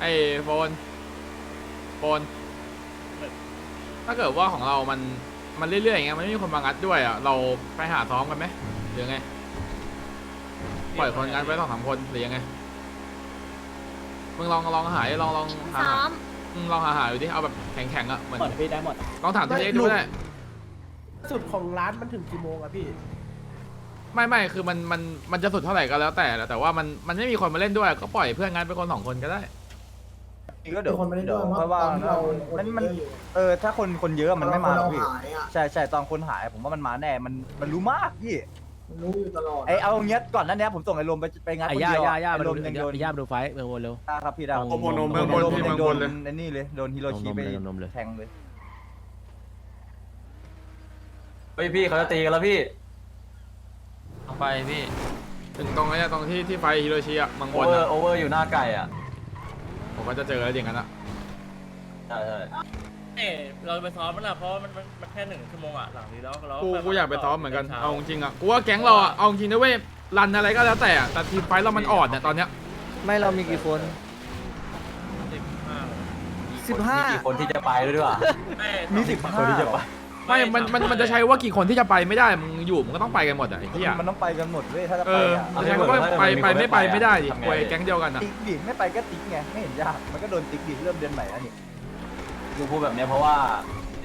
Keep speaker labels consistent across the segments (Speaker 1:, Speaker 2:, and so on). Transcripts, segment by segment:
Speaker 1: ไอ้โฟนโฟนถ้าเกิดว่าของเรามันมันเรื่อยๆอย่างเงี้ยมันไม่มีคนมางัดด้วยอะเราไปหาซ้อมกันไหมหรือไงปล่อยคนงัดไว้สองสามคนหรือยังไงมึงลองลองหาดิลองลองหา
Speaker 2: ซ้อ
Speaker 1: หามมึงลองหาหาดูดิเอาแบบแข็งๆอะเหมือน
Speaker 3: หมดพี่ได้หมด
Speaker 1: ลองถามทีเล็กดูก็ได้
Speaker 4: สุดของร้านมันถึงกี่โมงอะพี่
Speaker 1: ไม่ไม่คือมันมันมันจะสุดเท่าไหร่ก็แล้วแต่แหละแต่ว่ามันมันไม่มีคนมาเล่นด้วย ก็ปล่อยเพื่อนงัดไปคนสองคนก็ได้
Speaker 5: ก็เดี๋ยว
Speaker 4: คนไม่ได้
Speaker 5: เดี๋ยว
Speaker 4: ด้วย
Speaker 5: ค่อยว่า
Speaker 4: ตอนที่
Speaker 5: นะ
Speaker 4: เรา
Speaker 5: มันมัน
Speaker 4: เยอะอยู่
Speaker 5: เออถ้าคนคนเยอะมันไม่มาหรอกพี่
Speaker 4: ตนเหายอะ
Speaker 5: ใช่ใช่ตอนคนหายผมว่ามันมาแน่ มันมันรู้มากพี่
Speaker 4: มันรู้อยู่ตลอด
Speaker 5: ไอเอาเงี้ยก่อนหนั้นเนี้ยผมส่งไอ้ลมไปไปงัด
Speaker 6: ไอ้
Speaker 5: คน
Speaker 6: ย่า
Speaker 5: เดียว
Speaker 6: ย่าย่า
Speaker 5: ไอ้
Speaker 6: มา
Speaker 5: ล
Speaker 6: ดู
Speaker 5: มยังโดน
Speaker 6: ไอ้ย่ามาดูไฟท์เมืองบนเร็ว
Speaker 5: ได้ครับพี่ได้
Speaker 6: เอา
Speaker 5: ผม
Speaker 1: โมโนเมืองบนพี่
Speaker 5: ยัง
Speaker 1: เมืองบนเลย
Speaker 5: ไอ้นี่เลยโดนฮิโรชิไป
Speaker 6: นมเลยนมเลย
Speaker 5: แทงเลย
Speaker 3: เฮ้ยพี่เขาจะตีกันแล้วพี่
Speaker 7: ไปพี่
Speaker 1: ถึงตรงนี้ตรงที่ที่ไฟฮิโรชิอะเมัง
Speaker 3: โอบ
Speaker 1: น
Speaker 3: เวอ
Speaker 1: อะ
Speaker 3: ร์โอเวอร์อยู่หน้าไก่อะ
Speaker 1: ผมก็จะเจอแล้วอย่างนั้นอะ
Speaker 3: ใช่ใช่
Speaker 8: เอ้ยเราไปซ้อมมันละเพราะว่ามันมันมันแค่หนึ่งชั่วโมงอะหลังนี้แล้วเรา
Speaker 1: กูกูอยากไปซ้อมเหมือนกัน
Speaker 8: ช้
Speaker 1: เอาจริงๆอะกูว่าแก๊งเราอะเอาจริงนะเว้ยรันอะไรก็แล้วแต่อะแต่ทีมไฟเรามันอ่อนเนี่ยตอนเนี้ย
Speaker 6: ไม่เรามีกี่คน
Speaker 8: สิบห้า
Speaker 5: สิบห้า
Speaker 3: มีกี่คนที่จะไปด้วยด้วยวะ
Speaker 8: ไม่
Speaker 5: มีสิบ
Speaker 3: คน
Speaker 5: ห้า
Speaker 3: ที่จะไป
Speaker 1: ไม่ มัน มัน มันจะใช้ว่ากี่คนที่จะไปไม่ได้ มึงอยู่มึงก็ต้องไปกันหมดอะไอ้เหี้ย
Speaker 5: มันต้องไปกันหมดเว้ยถ้าจะ
Speaker 1: เอ
Speaker 5: ไป
Speaker 1: อ
Speaker 5: อะ
Speaker 1: มันใช้คำว่าไปไปไม่ไปไม่ได้ดิควยแก๊งเดียวกันอะ
Speaker 5: ติ๊กดิไม่ไปก็ติ๊กไงไม่เห็นยากมันก็โดนติ๊กดิเริ่มเดือนใหม่แล้วนี่
Speaker 3: กูพูดแบบเนี้ยเพราะว่า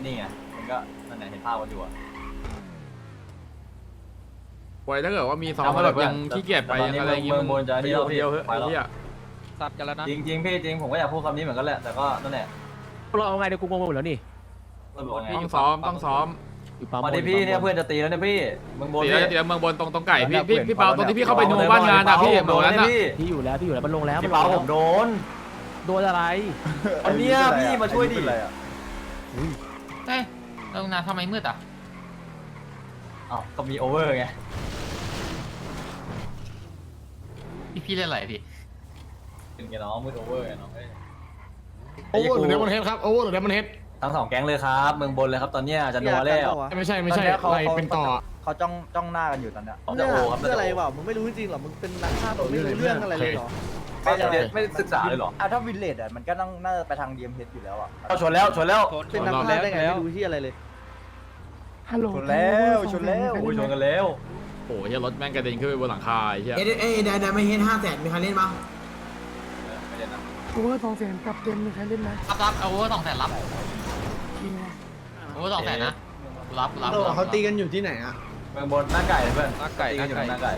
Speaker 3: นี่ไงมันก็นั่นแหละเห็นภาพกันอยู่อะ
Speaker 1: ควยถ้าเกิดว่ามีซ้อมแล้วแบบยังขี้เกียจไปยังอะไรอย่างงี้มึงไปอยู่คนเดียวเถอะไอ้เหี้ย
Speaker 7: ซัดกันแล้วนะ
Speaker 3: จริงจริงๆพี่จริงผมก็อยากพูดคำนี้เหมือนกันแหละแต่ก็นั่นแหละ
Speaker 6: เราเอาไงเดี๋ยวกูงงไปหมดแล้วนี่
Speaker 3: ต้องบอกไง
Speaker 1: ต้องซ้อมต้องซ้อม
Speaker 6: อยู่ปั๊ม
Speaker 3: มาดิพี่เนี่ยเพื่อนจะตีแล้วเนี่ยพี่มึงบน
Speaker 1: ตี
Speaker 3: พี่
Speaker 1: แล้วตีแล้วเมืองบนตรงตรงไก่พี่พี่พี่เปาตรงที่พี่เข้าไปดูบ้านงานอะพี่เหมือนนั้นอะ
Speaker 3: พี่
Speaker 6: พี่อยู่แล้วพี่อยู่แล้วมันลงแล้ว
Speaker 3: พี่
Speaker 6: น
Speaker 3: เปา
Speaker 6: ลงแล้ว
Speaker 3: ผมโดน
Speaker 6: โดนอะไร
Speaker 3: อันเนี้ยพี่มาช่วยดิ
Speaker 5: เป็นไรอะ
Speaker 7: เอ้ยตรงนั้นทำไมมืดอะ
Speaker 3: อ้าวก็มีโอเวอร์ไง
Speaker 7: พี่พี่เล่นอะไรพี่
Speaker 3: เป็นไงน้องมืดโอเวอร์ไงน้องเอ้ย
Speaker 4: โอเวอร์หรือเดมอนเฮดครับโอเวอร์หรือเดมอนเฮด
Speaker 3: ทั้งสองแก๊งเลยครับ เมืองบนเลยครับตอนเนี้ยจะนัวแล้ว
Speaker 4: ไม่ใช่ไม่ใช่
Speaker 5: ตอนเนี้ยเขา
Speaker 4: อะไร
Speaker 5: เขา
Speaker 4: เป็นต่อ
Speaker 5: เขาจ้องจ้องหน้ากันอยู่ตอนเนี้ย
Speaker 3: ของจะโอครับ
Speaker 4: เพื่ออะไรวะมึงไม่รู้จริงเหรอ มึงเป็นนักฆ่ามึงไม่รู้เรื่องอะไรเลยเหรอ
Speaker 3: ไม่ได้ไม่ศึกษาเลยเหรอ
Speaker 5: อะถ้าวินเลดอะมันก็ต้องน่าจะไปทางดีเอ็มเอยู่แล้วอะ
Speaker 3: เอาชนแล้วชนแล้ว
Speaker 4: เป็นนักฆ่าได้ไงไม่รู้ที่อะไรเลย
Speaker 5: ชนแล้วชนแล้ว
Speaker 3: โอ้ยชนกันแล้ว
Speaker 1: โอ้โหเฮียรถแม่งกระเด็นขึ้นไปบนหลังคาไอ้เฮีย
Speaker 9: เอ้ยเอ้ยเดี๋ยวเดี๋ยวไม่เห็นห้าแสนมีใครเล่นบ้าง
Speaker 3: ไม่ได้นะ
Speaker 2: โอเวอร์สองแสนกับเต็มมีใครเล่นไหม
Speaker 7: รับรับเอาโอเวอร์สองแสนรับ
Speaker 2: ทีมงาน
Speaker 7: โอเวอร์สองแสนนะรับรับ
Speaker 4: เขาตีกันอยู่ที่ไหนอะ
Speaker 3: เมืองบนหน้าไก่เพื่อน
Speaker 7: หน้าไก่
Speaker 3: ตีกันอยู่หน้าไก่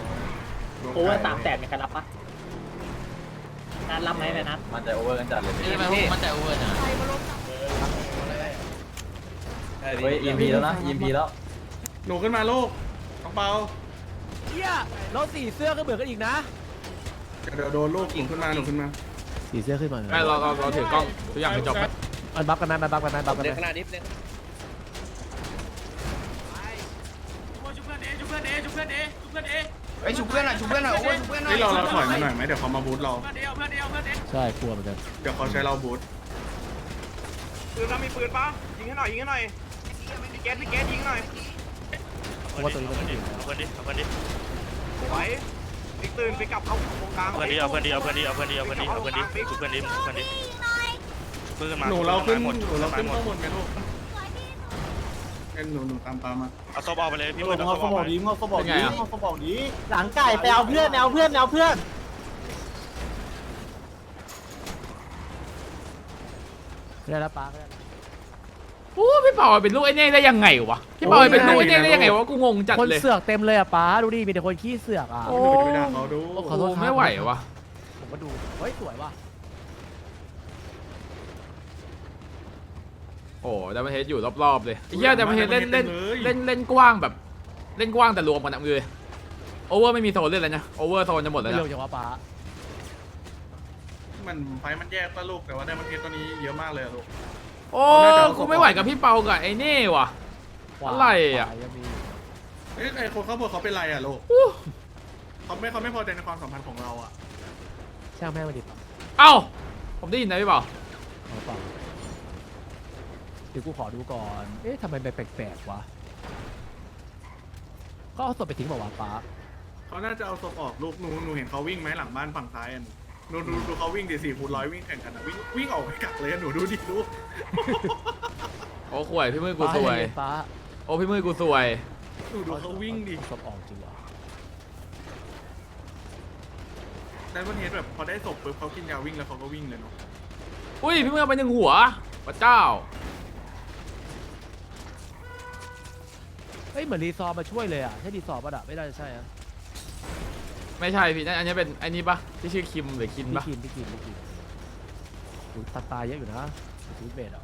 Speaker 3: โโอ
Speaker 8: เวอร์สามแสนมีใครรับปะนัดรับไหมแม่นัด
Speaker 3: มันจะโอเวอร์กันจัดเลย
Speaker 7: นี่ทำไมพวกมันใจโอเวอร์นะ
Speaker 3: เฮ้ย EMP แล้วนะ EMP แล้ว
Speaker 4: หนูขึ้นมาลูกของเปา
Speaker 6: เฮียเราสีเสื้อก็เบื่อกันอีกนะ
Speaker 4: เดี๋ยวโดนลูกหนูขึ้นมาหนูขึ้นมา
Speaker 6: สีเสื้อขึ้นมา
Speaker 1: ไม่เราเราเราถือกล้องทุกอย่างให้จบไห ม
Speaker 6: มันบัฟกันไหมมันบัฟกันไหมบัฟกันไหม
Speaker 9: ไอ้ชุบเพื่อนหน่อยชุบเพื่อนหน่อยโอ้ยชุบเพื่อนหน่อย
Speaker 4: นี่เราเราถอยมาหน่อยไหมเดี๋ยวเขามาบูทเรา
Speaker 6: ใช่กลัวเหมือนกัน
Speaker 4: เดี๋ยวเขาใช้เราบูท
Speaker 8: ปืนเรามีปืนปะยิงให้หน่อยยิงให้หน่อยมีแก๊สมีแก๊สยิงหน่อย
Speaker 6: เพราะว่าตัวนี้มันไม่ถึง
Speaker 8: เอาเพื่อนดิเอาเพื่อนดิไหวติ๊กตื่นไปกลับเข้าตรงกลางเอาเพื่อนดิเอาเพื่อนดิเอาเพื่อนดิเอาเพื่อนดิเอาเพื่อนดิเอาเพื่อนดิเพื่อนดิเพื่อนดิ เพื่อนมา
Speaker 4: หนูเราขึ้นหนูเราขึ้นข้างบนไหมลูกเอ็นหนูหนูตามปามา
Speaker 8: เอาศพออกไปเลยพี่เบิร์ดเอาศพออกไป
Speaker 1: เป็นไงอะ
Speaker 4: หลังไก่ไปเอาเพื่อนเอาเพื่อนเอาเพื่อน
Speaker 6: ไม่ได้แล้วป้าไม่ได้
Speaker 1: โอ้พี่เปาเป็นลูกไอ้เน่ได้ยังไงวะพี่เปาเป็นลูกไอ้เน่ได้ยังไงวะกูงงจัด
Speaker 6: คน
Speaker 1: เลย
Speaker 6: เสือกเต็มเลยอะป้าดูดิมีแต่คนขี้เสือกอะ
Speaker 1: โอ้
Speaker 4: ไปด่าเขาดู
Speaker 6: ขอโทษครับ
Speaker 1: ไม่ไหววะ
Speaker 6: ผมก็ดูเฮ้ยสวยว่ะ
Speaker 1: โอ้ดัมเบลเฮดอยู่รอบๆเลยไอ้เหี้ยดัมเบลเฮดเล่นเล่นเล่นเล่นกว้างแบบ เล่นกว้างแต่รวมกันอะมือโอเวอร์ไม่มีโซนเล่นแล้วนะโอเวอร์โซนจะหมดแล้ว
Speaker 6: เร็ว
Speaker 1: นะ
Speaker 6: จังวะป้า
Speaker 4: มันไฟมันแยกปะลูกแต่ว่าได้มันเทสตัวนี้เยอะมากเลยอะลูก
Speaker 1: โอ้กูไม่ไหวกับพี่เปากับไอ้เน่ว่ะ อะไรอะ
Speaker 6: ขวายังมี
Speaker 4: เอ้ยไอคนเข้าบนเขาเป็นไรอะลูกเขาไม่เขาไม่พอใจในความสัมพันธ์ของเราอะ
Speaker 6: ช่างแม่งมาดิป้า
Speaker 1: เอ้า ผมได้ยินนะพี่เปา
Speaker 6: เอาเปล่าเดี๋ยวกูขอดูก่อน เอ๊ะทำไมแปลกๆวะก็เอาศพไปทิ้งบอกว่าวะป้า
Speaker 4: เขาน่าจะเอาศพออกลูกหนูหนูเห็นเขาวิ่งไหมหลังบ้านฝั่งซ้ายอันหนูดูดูเขาวิ่งดิสี่คูณร้อยวิ่งแข่งกันอะวิ่งวิ่งออกไปกักเลยอะหนูดูดิดู
Speaker 1: โอ้ข่วยพี่มือกูสวย
Speaker 6: ฟ้า
Speaker 1: โอ้พี่มือกูสวย
Speaker 4: หนูดูเขาวิ่งดิ
Speaker 6: ศพออกจริงเหรอ
Speaker 4: แต่วันเทสแบบพอได้ศพปุ๊บเขากินยาวิ่งแล้วเขาก็วิ่งเลยเนาะ
Speaker 1: อุ้ยพี่มือเอาไปหนึ่งหัวพระเจ้า
Speaker 6: เฮ้ยเหมือนรีซอร์มาช่วยเลยอะใช่รีซอร์ป่ะอะไม่น่าจะใช่อะ
Speaker 1: ไม่ใช่พี่นั่นอันนี้เป็นอันนี้ปะที่ชื่อคิมหรือคิน
Speaker 6: พี่
Speaker 1: ปะ
Speaker 6: คินพี่คินพี่คินอุ๊ยตาตายเยอะอยู่นะทูเบดอะ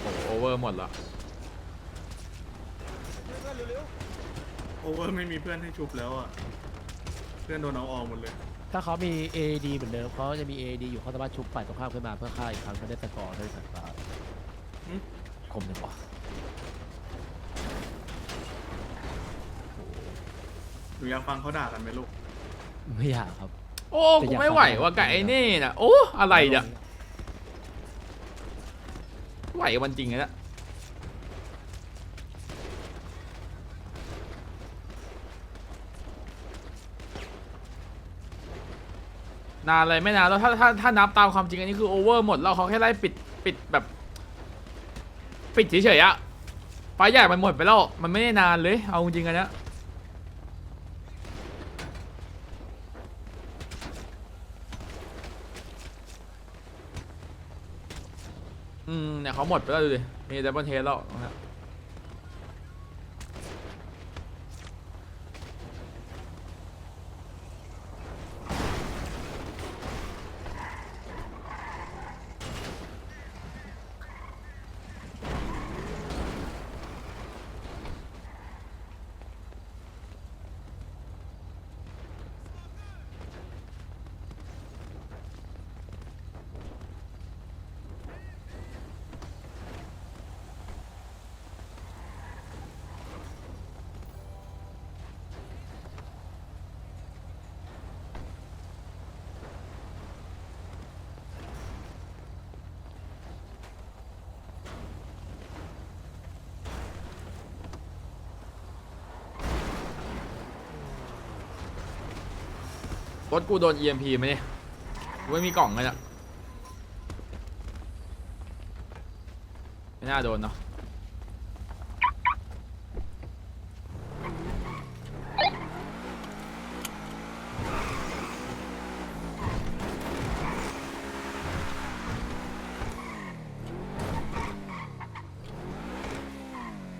Speaker 1: โอ้โอเวอร์หมดละ
Speaker 4: โอเวอร์ไม่มีเพื่อนให้ชุบแล้วอะเพื่อนโดนเอาออกหมดเลย
Speaker 6: ถ้าเขามี AD เหมือนเดิมเขาจะมี AD อยู่เขาสามารถชุบฝ่ายตรงข้ามขึ้นมาเพื่อฆ่าอีกครั้งเขาได้สกอร์ได้สัตว์ตา
Speaker 4: หึ
Speaker 6: คมจังวะ
Speaker 4: หนูอยากฟังเขาด่ากันไหมลูก
Speaker 6: ไม่อยากครับ
Speaker 1: โอ้กูไม่ไหวว่ะกับไอ้นี่น่ะโอ้อะไรเนี่ยไหวกับมันจริงนะนานเลยไม่นานแล้วถ้าถ้าถ้านับตามความจริงอันนี้คือโอเวอร์หมดแล้วเขาแค่ไล่ปิดปิดแบบ ปิดเฉยๆอะไฟล์ใหญ่มันหมดไปแล้วมันไม่ได้นานเลย เอาจริงๆอันเนี้ย อืมเนี่ยเขาหมดไปแล้วดูดิมีดับเบิลเทสแล้วนะร ถกูโดน EMP ไหมเนี่ยกูไม่มีกล่องเลยอะไม่น่าโดนเนาะ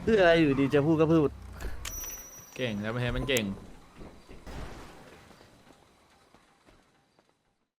Speaker 5: คืออะไรอยู่ดีจะพูดก็พูด
Speaker 1: เก่งดับเบิลเทสมันเก่ง